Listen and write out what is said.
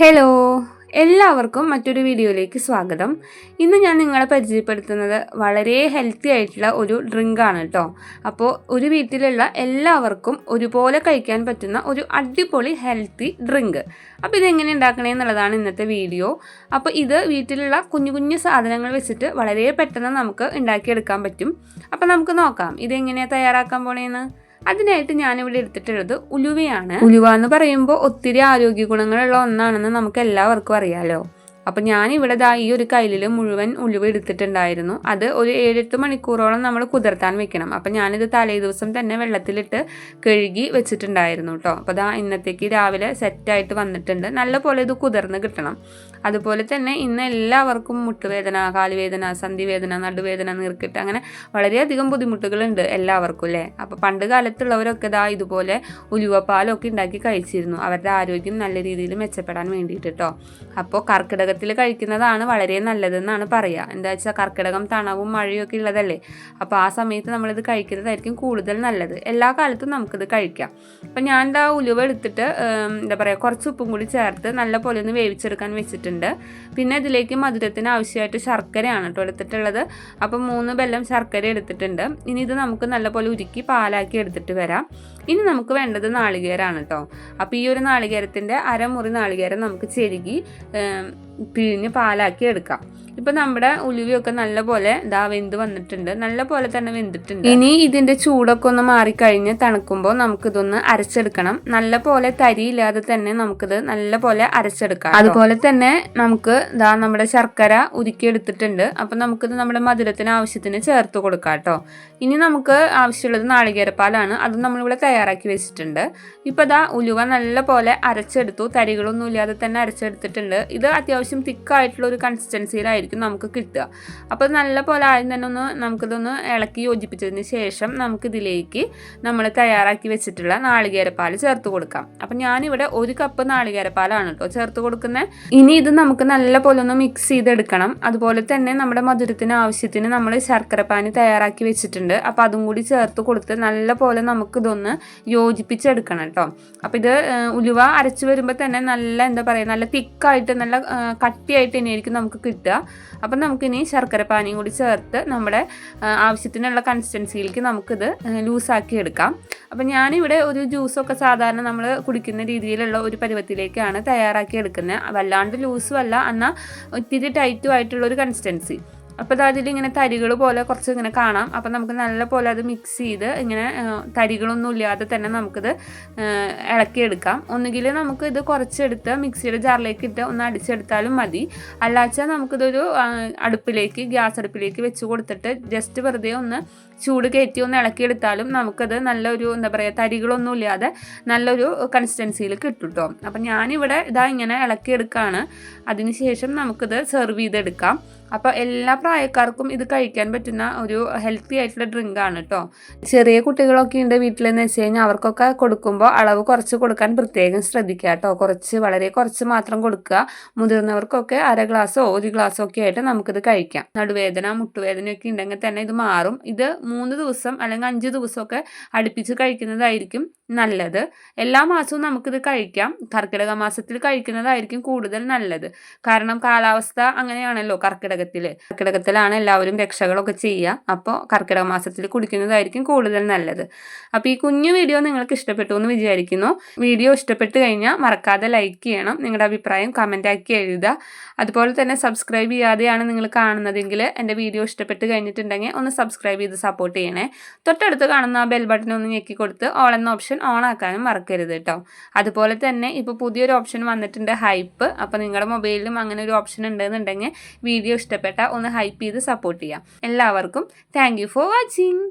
Hello എല്ലാവർക്കും മറ്റൊരു വീഡിയോയിലേക്ക് സ്വാഗതം. ഇന്ന് ഞാൻ നിങ്ങളെ പരിചയപ്പെടുത്തുന്നത് വളരെ ഹെൽത്തി ആയിട്ടുള്ള ഒരു ഡ്രിങ്ക് ആണ് കേട്ടോ അപ്പോൾ ഒരു വീട്ടിലുള്ള എല്ലാവർക്കും ഒരുപോലെ കഴിക്കാൻ പറ്റുന്ന ഒരു അടിപൊളി ഹെൽത്തി ഡ്രിങ്ക് അപ്പോൾ ഇതെങ്ങനെ ഉണ്ടാക്കണേ എന്നുള്ളതാണ് ഇന്നത്തെ വീഡിയോ. അപ്പോൾ ഇത് വീട്ടിലുള്ള കുഞ്ഞു കുഞ്ഞു സാധനങ്ങൾ വെച്ചിട്ട് വളരെ പെട്ടെന്ന് നമുക്ക് ഉണ്ടാക്കിയെടുക്കാൻ പറ്റും. അപ്പോൾ നമുക്ക് നോക്കാം ഇതെങ്ങനെയാണ് തയ്യാറാക്കാൻ പോണേന്ന്? അതിനായിട്ട് ഞാനിവിടെ എടുത്തിട്ടുള്ളത് ഉലുവയാണ്. ഉലുവ എന്ന് പറയുമ്പോൾ ഒത്തിരി ആരോഗ്യ ഗുണങ്ങളുള്ള ഒന്നാണെന്ന് നമുക്ക് എല്ലാവർക്കും അറിയാലോ. അപ്പം ഞാനിവിടെ ദാ ഈ ഒരു കയ്യിൽ മുഴുവൻ ഉലുവ എടുത്തിട്ടുണ്ടായിരുന്നു. അത് ഒരു ഏഴെട്ട് മണിക്കൂറോളം നമ്മൾ കുതിർത്താൻ വെക്കണം. അപ്പം ഞാനിത് തലേ ദിവസം തന്നെ വെള്ളത്തിലിട്ട് കഴുകി വെച്ചിട്ടുണ്ടായിരുന്നു കേട്ടോ അപ്പോൾ ദാ ഇന്നത്തേക്ക് രാവിലെ സെറ്റായിട്ട് വന്നിട്ടുണ്ട്. നല്ല പോലെ ഇത് കുതിർന്ന് കിട്ടണം. അതുപോലെ തന്നെ ഇന്ന് എല്ലാവർക്കും മുട്ടുവേദന കാലുവേദന സന്ധിവേദന നടുവേദന നീർക്കിട്ട് അങ്ങനെ വളരെയധികം ബുദ്ധിമുട്ടുകളുണ്ട് എല്ലാവർക്കും അല്ലേ അപ്പോൾ പണ്ട് കാലത്തുള്ളവരൊക്കെ ദാ ഇതുപോലെ ഉലുവപ്പാലൊക്കെ ഉണ്ടാക്കി കഴിച്ചിരുന്നു. അവരുടെ ആരോഗ്യം നല്ല രീതിയിൽ മെച്ചപ്പെടാൻ വേണ്ടിയിട്ട് കേട്ടോ അപ്പോൾ കർക്കിടകത്തിൽ കഴിക്കുന്നതാണ് വളരെ നല്ലതെന്നാണ് പറയുക എന്താ വെച്ചാൽ കർക്കിടകം തണവും മഴയും ഒക്കെ ഉള്ളതല്ലേ? അപ്പോൾ ആ സമയത്ത് നമ്മളിത് കഴിക്കുന്നതായിരിക്കും കൂടുതൽ നല്ലത്. എല്ലാ കാലത്തും നമുക്കിത് കഴിക്കാം. അപ്പം ഞാൻ എന്താ ഉലുവ എടുത്തിട്ട് എന്താ പറയുക കുറച്ച് ഉപ്പും കൂടി ചേർത്ത് നല്ല പോലെ ഒന്ന് വേവിച്ചെടുക്കാൻ വെച്ചിട്ടുണ്ട്. പിന്നെ ഇതിലേക്ക് മധുരത്തിന് ആവശ്യമായിട്ട് ശർക്കരയാണ് കേട്ടോ എടുത്തിട്ടുള്ളത്. അപ്പം മൂന്ന് ബെല്ലം ശർക്കര എടുത്തിട്ടുണ്ട്. ഇനി ഇത് നമുക്ക് നല്ലപോലെ ഉരുക്കി പാലാക്കി എടുത്തിട്ട് വരാം. ഇനി നമുക്ക് വേണ്ടത് നാളികേരാണ് കേട്ടോ. അപ്പോൾ ഈ ഒരു നാളികേരത്തിന്റെ അരമുറി നാളികേരം നമുക്ക് ചെരുകി പിഴിഞ്ഞ് പാലാക്കി എടുക്കാം. ഇപ്പം നമ്മുടെ ഉലുവയൊക്കെ നല്ലപോലെ ഇതാ വെന്ത് വന്നിട്ടുണ്ട്. നല്ല പോലെ തന്നെ വെന്തിട്ടുണ്ട്. ഇനി ഇതിന്റെ ചൂടൊക്കെ ഒന്ന് മാറിക്കഴിഞ്ഞ് തണുക്കുമ്പോൾ നമുക്കിതൊന്ന് അരച്ചെടുക്കണം. നല്ല പോലെ തരിയില്ലാതെ തന്നെ നമുക്കിത് നല്ല പോലെ അരച്ചെടുക്കാം അതുപോലെ തന്നെ നമുക്ക് ഇതാ നമ്മുടെ ശർക്കര ഉരുക്കി എടുത്തിട്ടുണ്ട് അപ്പം നമുക്കിത് നമ്മുടെ മധുരത്തിന് ആവശ്യത്തിന് ചേർത്ത് കൊടുക്കാം കേട്ടോ. ഇനി നമുക്ക് ആവശ്യമുള്ളത് നാളികേരപ്പാലാണ്. അത് നമ്മളിവിടെ തയ്യാറാക്കി വെച്ചിട്ടുണ്ട്. ഇപ്പം ഇതാ ഉലുവ നല്ല പോലെ അരച്ചെടുത്തു. തരികളൊന്നും ഇല്ലാതെ തന്നെ അരച്ചെടുത്തിട്ടുണ്ട്. ഇത് അത്യാവശ്യം തിക്കായിട്ടുള്ള ഒരു കൺസിസ്റ്റൻസിയിലായിരിക്കും നമുക്ക് കിട്ടുക. അപ്പോൾ നല്ല പോലെ ആദ്യം തന്നെ ഒന്ന് നമുക്കിതൊന്ന് ഇളക്കി യോജിപ്പിച്ചതിന് ശേഷം നമുക്കിതിലേക്ക് നമ്മൾ തയ്യാറാക്കി വെച്ചിട്ടുള്ള നാളികേരപ്പാൽ ചേർത്ത് കൊടുക്കാം. അപ്പം ഞാനിവിടെ ഒരു കപ്പ് നാളികേരപ്പാലാണ് കേട്ടോ ചേർത്ത് കൊടുക്കുന്നത് ഇനി ഇത് നമുക്ക് നല്ല പോലെ ഒന്ന് മിക്സ് ചെയ്തെടുക്കണം. അതുപോലെ തന്നെ നമ്മുടെ മധുരത്തിന് ആവശ്യത്തിന് നമ്മൾ ശർക്കരപ്പാനി തയ്യാറാക്കി വെച്ചിട്ടുണ്ട്. അപ്പോൾ അതും കൂടി ചേർത്ത് കൊടുത്ത് നല്ല പോലെ നമുക്കിതൊന്ന് യോജിപ്പിച്ചെടുക്കണം കേട്ടോ അപ്പോൾ ഇത് ഉലുവ അരച്ച് വരുമ്പോൾ തന്നെ നല്ല എന്താ പറയുക നല്ല തിക്കായിട്ട് നല്ല കട്ടിയായിട്ട് തന്നെയായിരിക്കും നമുക്ക് കിട്ടുക. അപ്പം നമുക്കിനി ശർക്കര പാനിയും കൂടി ചേർത്ത് നമ്മുടെ ആവശ്യത്തിനുള്ള കൺസിസ്റ്റൻസിയിലേക്ക് നമുക്കിത് ലൂസാക്കി എടുക്കാം. അപ്പം ഞാനിവിടെ ഒരു ജ്യൂസൊക്കെ സാധാരണ നമ്മൾ കുടിക്കുന്ന രീതിയിലുള്ള ഒരു പരുവത്തിലേക്കാണ് തയ്യാറാക്കി എടുക്കുന്നത്. വല്ലാണ്ട് ലൂസും അല്ല എന്നാൽ ഒത്തിരി ടൈറ്റും ആയിട്ടുള്ള ഒരു കൺസിസ്റ്റൻസി. അപ്പോൾ അത് അതിലിങ്ങനെ തരികൾ പോലെ കുറച്ച് ഇങ്ങനെ കാണാം. അപ്പോൾ നമുക്ക് നല്ല പോലെ അത് മിക്സ് ചെയ്ത് ഇങ്ങനെ തരികളൊന്നും ഇല്ലാതെ തന്നെ നമുക്കിത് ഇളക്കിയെടുക്കാം. ഒന്നുകിൽ നമുക്ക് ഇത് കുറച്ചെടുത്ത് മിക്സിയുടെ ജാറിലേക്ക് ഇട്ട് ഒന്ന് അടിച്ചെടുത്താലും മതി. അല്ലാച്ചാൽ നമുക്കിതൊരു അടുപ്പിലേക്ക് ഗ്യാസ് അടുപ്പിലേക്ക് വെച്ച് കൊടുത്തിട്ട് ജസ്റ്റ് വെറുതെ ഒന്ന് ചൂട് കയറ്റി ഒന്ന് ഇളക്കിയെടുത്താലും നമുക്കത് നല്ലൊരു എന്താ പറയുക തരികളൊന്നും ഇല്ലാതെ നല്ലൊരു കൺസിസ്റ്റൻസിയിൽ കിട്ടും കേട്ടോ അപ്പം ഞാനിവിടെ ഇതാ ഇങ്ങനെ ഇളക്കിയെടുക്കുകയാണ് അതിനുശേഷം നമുക്കിത് സെർവ് ചെയ്തെടുക്കാം. അപ്പോൾ എല്ലാ പ്രായക്കാർക്കും ഇത് കഴിക്കാൻ പറ്റുന്ന ഒരു ഹെൽത്തി ആയിട്ടുള്ള ഡ്രിങ്ക് ആണ് കേട്ടോ ചെറിയ കുട്ടികളൊക്കെ ഉണ്ട് വീട്ടിലെന്ന് വെച്ച് കഴിഞ്ഞാൽ അവർക്കൊക്കെ കൊടുക്കുമ്പോൾ അളവ് കുറച്ച് കൊടുക്കാൻ പ്രത്യേകം ശ്രദ്ധിക്കുക കേട്ടോ കുറച്ച് വളരെ കുറച്ച് മാത്രം കൊടുക്കുക. മുതിർന്നവർക്കൊക്കെ അര ഗ്ലാസ്സോ ഒരു ഗ്ലാസ്സോ ഒക്കെ ആയിട്ട് നമുക്കിത് കഴിക്കാം. നടുവേദന മുട്ടുവേദനയൊക്കെ ഉണ്ടെങ്കിൽ തന്നെ ഇത് മാറും. ഇത് മൂന്ന് ദിവസം അല്ലെങ്കിൽ അഞ്ച് ദിവസമൊക്കെ അടുപ്പിച്ച് കഴിക്കുന്നതായിരിക്കും നല്ലത്. എല്ലാ മാസവും നമുക്കിത് കഴിക്കാം. കർക്കിടക മാസത്തിൽ കഴിക്കുന്നതായിരിക്കും കൂടുതൽ നല്ലത്. കാരണം കാലാവസ്ഥ അങ്ങനെയാണല്ലോ കർക്കിടകത്തിൽ കർക്കിടകത്തിലാണ് എല്ലാവരും രക്ഷകളൊക്കെ ചെയ്യുക അപ്പോൾ കർക്കിടക മാസത്തിൽ കുടിക്കുന്നതായിരിക്കും കൂടുതൽ നല്ലത്. അപ്പോൾ ഈ കുഞ്ഞു വീഡിയോ നിങ്ങൾക്ക് ഇഷ്ടപ്പെട്ടു എന്ന് വിചാരിക്കുന്നു. വീഡിയോ ഇഷ്ടപ്പെട്ട് കഴിഞ്ഞാൽ മറക്കാതെ ലൈക്ക് ചെയ്യണം. നിങ്ങളുടെ അഭിപ്രായം കമന്റ് ആക്കി എഴുതുക. അതുപോലെ തന്നെ സബ്സ്ക്രൈബ് ചെയ്യാതെയാണ് നിങ്ങൾ കാണുന്നതെങ്കിൽ എന്റെ വീഡിയോ ഇഷ്ടപ്പെട്ട് കഴിഞ്ഞിട്ടുണ്ടെങ്കിൽ ഒന്ന് സബ്സ്ക്രൈബ് ചെയ്ത് സപ്പോർട്ട് ചെയ്യണേ. തൊട്ടടുത്ത് കാണുന്ന ആ ബെൽ ബട്ടൺ ഒന്ന് ഞെക്കി കൊടുത്ത് ഓൾ എന്ന ഓപ്ഷൻ ഓൺ ആക്കാനും മറക്കരുത് കേട്ടോ അതുപോലെ തന്നെ ഇപ്പോൾ പുതിയൊരു ഓപ്ഷൻ വന്നിട്ടുണ്ട് ഹൈപ്പ് അപ്പോൾ നിങ്ങളുടെ മൊബൈലിലും അങ്ങനെ ഒരു ഓപ്ഷൻ ഉണ്ടെന്നുണ്ടെങ്കിൽ വീഡിയോ ഇഷ്ടപ്പെട്ട ഒന്ന് ഹൈപ്പ് ചെയ്ത് സപ്പോർട്ട് ചെയ്യാം. എല്ലാവർക്കും താങ്ക് ഫോർ വാച്ചിങ്